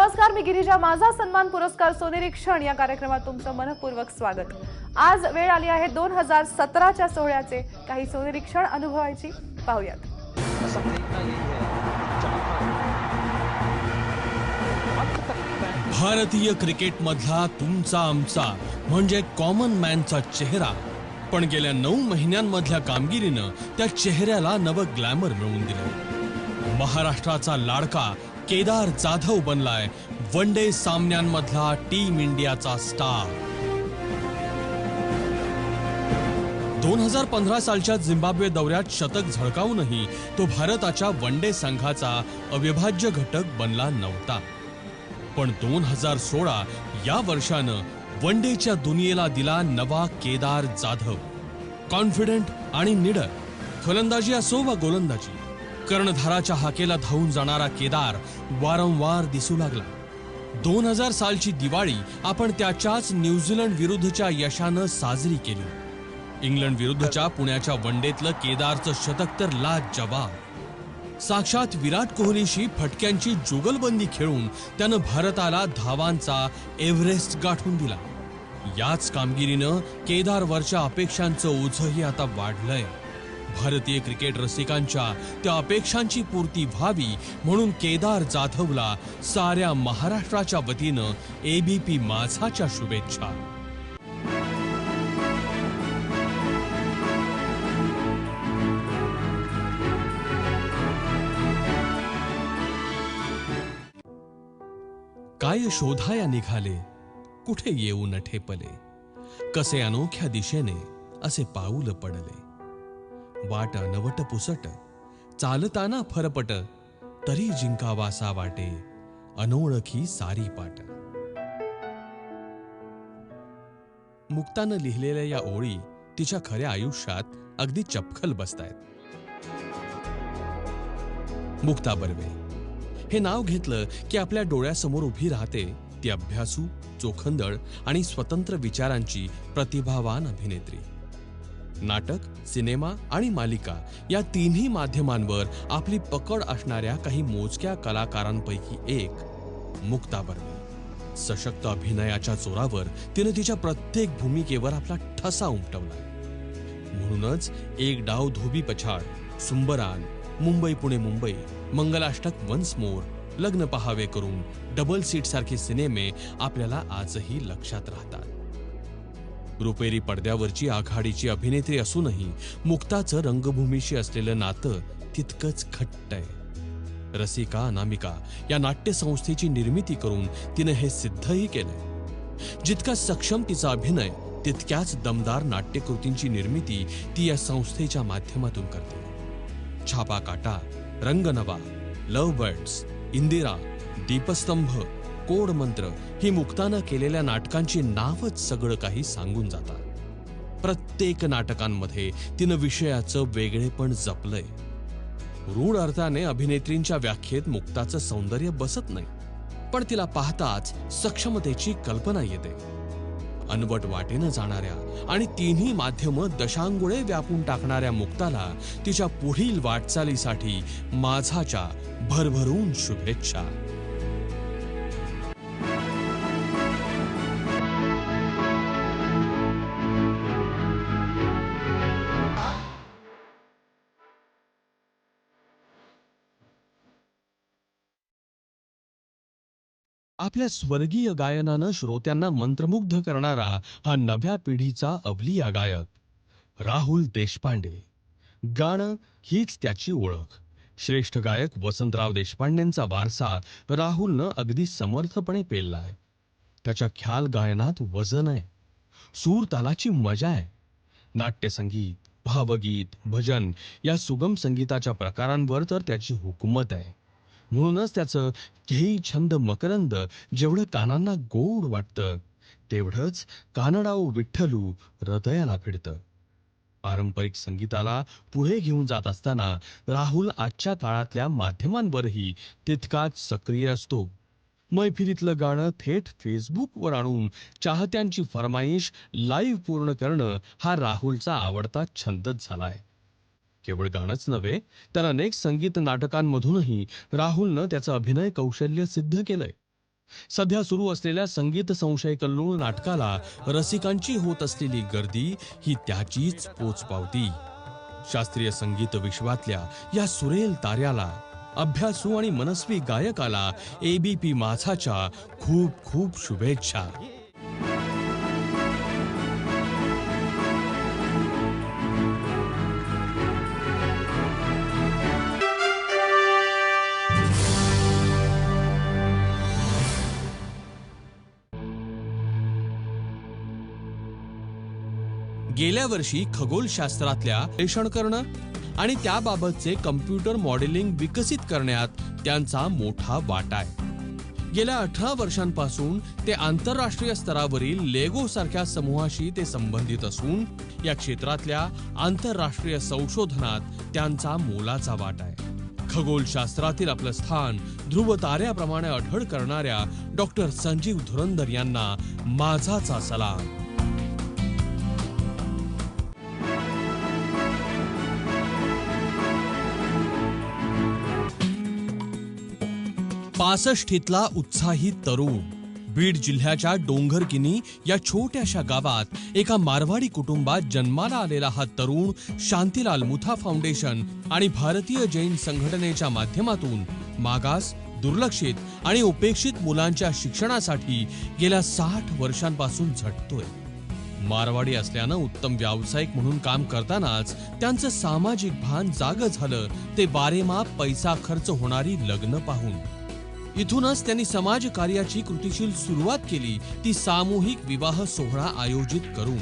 नमस्कार मी गिरिजा. माझा सन्मान पुरस्कार सोनिरीक्षण या कार्यक्रमात तुमचं मनपूर्वक स्वागत. आज वेळ आली आहे दोन हजार सतराच्या सोहळ्याचे. काही सोनिरीक्षण अनुभवायची पाहूयात. सब देखना भारतीय क्रिकेटमधला तुमचा आमचा म्हणजे कॉमन मॅनचा चेहरा. पण गेल्या नऊ महिन्यांमधल्या कामगिरीनं त्या चेहऱ्याला नवं ग्लॅमर मिळवून दिलं. महाराष्ट्राचा लाडका केदार जाधव बनलाय. वन डे सामन्यांमधला टीम इंडियाचा स्टार. दोन हजार पंधरा सालच्या झिम्बाब्वे दौऱ्यात शतक झळकावूनही तो भारताच्या वन डे संघाचा अविभाज्य घटक बनला नव्हता. पण दोन हजार सोळा या वर्षानं वन डेच्या दुनियेला दिला नवा केदार जाधव. कॉन्फिडंट आणि निडर. फलंदाजी असो वा गोलंदाजी कर्णधाराच्या हाकेला धावून जाणारा केदार वारंवार दिसू लागला. दोन हजार सालची दिवाळी आपण त्याच्याच न्यूझीलंड विरुद्धच्या यशानं साजरी केली. इंग्लंड विरुद्धच्या पुण्याच्या वनडेतलं केदारचं शतक तर ला जबाब. साक्षात विराट कोहलीशी फटक्यांची जुगलबंदी खेळून त्यानं भारताला धावांचा एव्हरेस्ट गाठून दिला. याच कामगिरीनं केदारवरच्या अपेक्षांचं ओझंही आता वाढलंय. भारतीय क्रिकेट रसिकांच्या त्या अपेक्षांची पूर्ती व्हावी म्हणून केदार जाधवला साऱ्या महाराष्ट्राच्या वतीनं एबीपी माझाच्या शुभेच्छा. काय शोधाया निघाले? कुठे येऊन ठेपले? कसे अनोख्या दिशेने असे पाऊल पडले? वाट नवट पुसट. चालताना फरपट तरी जिंकावासा वाटे अनोळखी सारी पाट. मुक्तानं लिहिलेल्या या ओळी तिच्या खऱ्या आयुष्यात अगदी चपखल बसतायत. मुक्ता बर्वे हे नाव घेतलं की आपल्या डोळ्यासमोर उभी राहते ती अभ्यासू चोखंदळ आणि स्वतंत्र विचारांची प्रतिभावान अभिनेत्री. नाटक सिनेमा आणि मालिका या तिन्ही माध्यमांवर आपली पकड असणाऱ्या काही मोजक्या कलाकारांपैकी एक मुक्ता बर्वे सशक्त अभिनयाच्या जोरावर तिने तिच्या प्रत्येक भूमिकेवर आपला ठसा उमटवला. म्हणूनच एक डाव धोबी पछाड सुंबरान मुंबई पुणे मुंबई मंगलाष्टक वन्स मोर लग्न पहावे करून डबल सीट सारखे सिनेमे आपल्याला आजही लक्षात राहतात. रुपेरी पडद्यावरची आघाडीची अभिनेत्री असूनही मुक्ताचं रंगभूमीशी असलेलं नातं तितकंच घट्ट आहे. रसिका अनामिका या नाट्यसंस्थेची निर्मिती करून तिनं हे सिद्धही केलंय. जितका सक्षम तिचा अभिनय तितक्याच दमदार नाट्यकृतींची निर्मिती ती या संस्थेच्या माध्यमातून करते. छापा काटा रंगनवा लव बर्ड्स इंदिरा दीपस्तंभ कोड मंत्र ही मुक्तानं केलेल्या नाटकांची नावच सगळं काही सांगून जातात. प्रत्येक नाटकांमध्ये तिनं विषयाचं वेगळेपण जपलंय. रूढ अर्थाने अभिनेत्रींच्या व्याख्येत मुक्ताचं सौंदर्य बसत नाही पण तिला पाहताच सक्षमतेची कल्पना येते. अनवट वाटेनं जाणाऱ्या आणि तिन्ही माध्यमं दशांगुळे व्यापून टाकणाऱ्या मुक्ताला तिच्या पुढील वाटचालीसाठी माझाच्या भरभरून शुभेच्छा. आपल्या स्वर्गीय गायनानं श्रोत्यांना मंत्रमुग्ध करणारा हा नव्या पिढीचा अवलिया गायक राहुल देशपांडे. गाणं हीच त्याची ओळख. श्रेष्ठ गायक वसंतराव देशपांडेंचा वारसा राहुलनं अगदी समर्थपणे पेललाय. त्याच्या ख्याल गायनात वजन आहे सूर तालाची मजा आहे. नाट्यसंगीत भावगीत भजन या सुगम संगीताच्या प्रकारांवर तर त्याची हुकूमत आहे. म्हणूनच त्याचं ध्येय छंद मकरंद जेवढं कानांना गोड वाटतं तेवढंच कानडाऊ विठ्ठलू हृदयाला भिडतं. पारंपरिक संगीताला पुढे घेऊन जात असताना राहुल आजच्या काळातल्या माध्यमांवरही तितकाच सक्रिय असतो. मैफिलीतलं गाणं थेट फेसबुकवर आणून चाहत्यांची फरमाईश लाईव्ह पूर्ण करणं हा राहुलचा आवडता छंदच झालाय. केवळ गाणंच नव्हे तर अनेक संगीत नाटकांमधूनही राहुलनं त्याचं अभिनय कौशल्य सिद्ध केलंय. सध्या सुरू असलेल्या संगीत संशय कल्लोळ नाटकाला रसिकांची होत असलेली गर्दी ही त्याचीच पोचपावती. शास्त्रीय संगीत विश्वातल्या या सुरेल ताऱ्याला अभ्यासू आणि मनस्वी गायकाला एबीपी माझाच्या खूप खूप शुभेच्छा. गेल्या वर्षी खगोलशास्त्रातल्या विश्लेषण करणं आणि त्याबाबतचे कम्प्युटर मॉडेलिंग विकसित करण्यात त्यांचा मोठा वाटा आहे. गेल्या अठरा वर्षांपासून ते आंतरराष्ट्रीय स्तरावरील लेगो सारख्या समूहाशी ते संबंधित असून या क्षेत्रातल्या आंतरराष्ट्रीय संशोधनात त्यांचा मोलाचा वाटा आहे. खगोलशास्त्रातील आपलं स्थान ध्रुव ताऱ्याप्रमाणे अढळ करणाऱ्या डॉक्टर संजीव धुरंधर यांना माझाचा सलाम. पासष्टीतला उत्साही तरुण. बीड जिल्ह्याच्या डोंगरकिनी या छोट्याशा गावात एका मारवाडी कुटुंबात जन्माला आलेला हा तरुण शांतीलाल मुथा फाउंडेशन आणि भारतीय जैन संघटनेच्या माध्यमातून मागास दुर्लक्षित आणि उपेक्षित मुलांच्या शिक्षणासाठी गेल्या साठ वर्षांपासून झटतोय. मारवाडी असल्यानं उत्तम व्यावसायिक म्हणून काम करतानाच त्यांचं सामाजिक भान जाग झालं ते बारेमाप पैसा खर्च होणारी लग्न पाहून. इथूनच त्यांनी समाज कार्याची कृतीशील सुरुवात केली ती सामूहिक विवाह सोहळा आयोजित करून.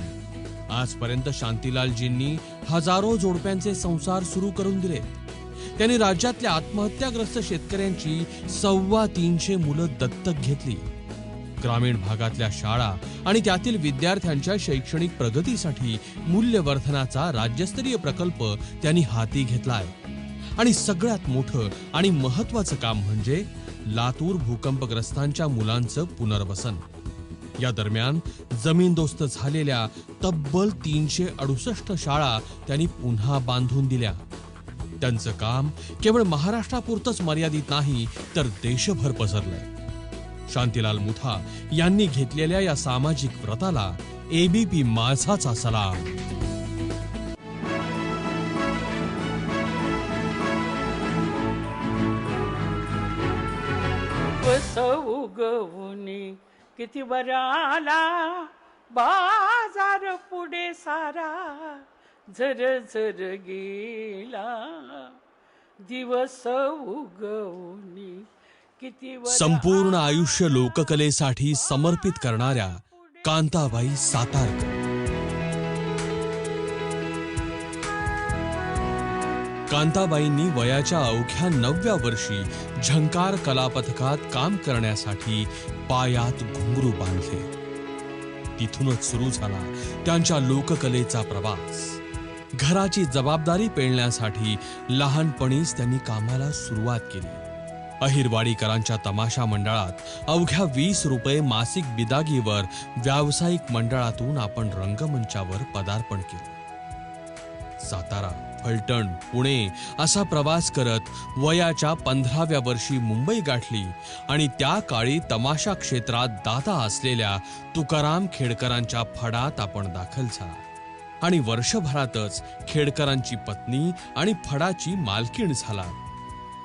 आजपर्यंत शांतीलालजींनी हजारो जोडप्यांचे संसार सुरू करून दिले. त्यांनी राज्यातल्या आत्महत्याग्रस्त शेतकऱ्यांची सव्वा तीनशे मुलं दत्तक घेतली. ग्रामीण भागातल्या शाळा आणि त्यातील विद्यार्थ्यांच्या शैक्षणिक प्रगतीसाठी मूल्यवर्धनाचा राज्यस्तरीय प्रकल्प त्यांनी हाती घेतलाय. आणि सगळ्यात मोठं आणि महत्वाचं काम म्हणजे लातूर भूकंपग्रस्तांच्या मुलांचं पुनर्वसन. या दरम्यान जमीनदोस्त झालेल्या तब्बल तीनशे अडुसष्ट शाळा त्यांनी पुन्हा बांधून दिल्या. त्यांचं काम केवळ महाराष्ट्रापुरतंच मर्यादित नाही तर देशभर पसरलंय. शांतीलाल मुथा यांनी घेतलेल्या या सामाजिक व्रताला एबीपी माझाचा सलाम. उगवुनी किती बराला बाजार पुढे सारा झर झर गेला. दिवस उगवुनी किती संपूर्ण आयुष्य लोककलेसाठी समर्पित करणाऱ्या कांताबाई सातारकर. कांताबाईंनी वयाच्या अवघ्या नवव्या वर्षी झंकार कलापथकात काम करण्यासाठी पायात घुंगरू बांधले. तिथूनच सुरू झाला त्यांच्या लोककलेचा प्रवास. घराची जबाबदारी पेलण्यासाठी लहानपणीच त्यांनी कामाला सुरुवात केली. अहिरवाडीकरांच्या तमाशा मंडळात अवघ्या वीस रुपये मासिक बिदागीवर व्यावसायिक मंडळातून आपण रंगमंचावर पदार्पण केलं. सातारा फलटण पुणे असा प्रवास करत वयाच्या पंधराव्या वर्षी मुंबई गाठली आणि त्या काळी तमाशा क्षेत्रात दाता असलेल्या तुकाराम खेडकरांच्या फडात आपण दाखल झाला. आणि वर्षभरातच खेडकरांची पत्नी आणि फडाची मालकीण झाला.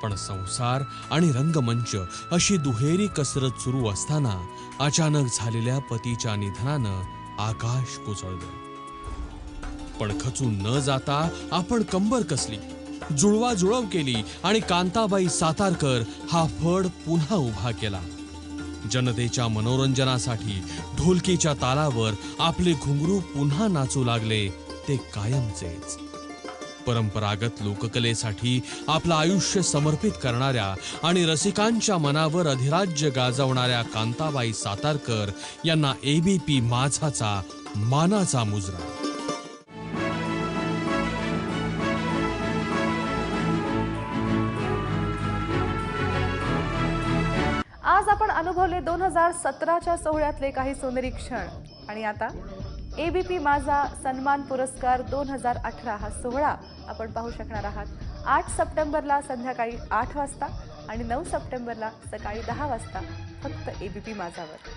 पण संसार आणि रंगमंच अशी दुहेरी कसरत सुरू असताना अचानक झालेल्या पतीच्या निधनानं आकाश कोसळलं. पण खचून न जाता आपण कंबर कसली? जुळवाजुळव केली आणि कांताबाई सातारकर हा फड पुन्हा उभा केला. जनतेच्या मनोरंजनासाठी ढोलकीच्या तालावर आपले घुंगरू पुन्हा नाचू लागले ते कायमचेच. परंपरागत लोककलेसाठी आपलं आयुष्य समर्पित करणाऱ्या आणि रसिकांच्या मनावर अधिराज्य गाजवणाऱ्या कांताबाई सातारकर यांना एबीपी माझाचा मानाचा मुजरा. अनुभवले दोन हजार सतराच्या सोहळ्यातले काही सोनेरी क्षण. आणि आता एबीपी माझा सन्मान पुरस्कार दोन हजार अठरा हा सोहळा आपण पाहू शकणार आहात. आठ सप्टेंबरला संध्याकाळी आठ वाजता आणि नऊ सप्टेंबरला सकाळी दहा वाजता फक्त एबीपी माझावर.